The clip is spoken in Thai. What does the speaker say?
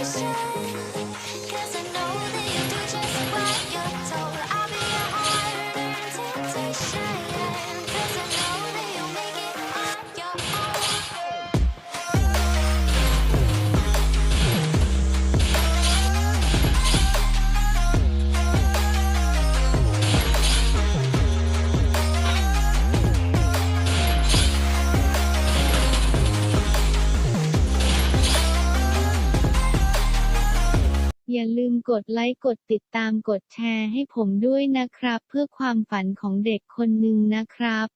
ocean. อย่าลืมกดไลค์ กดติดตาม กดแชร์ให้ผมด้วยนะครับ เพื่อความฝันของเด็กคนหนึ่งนะครับ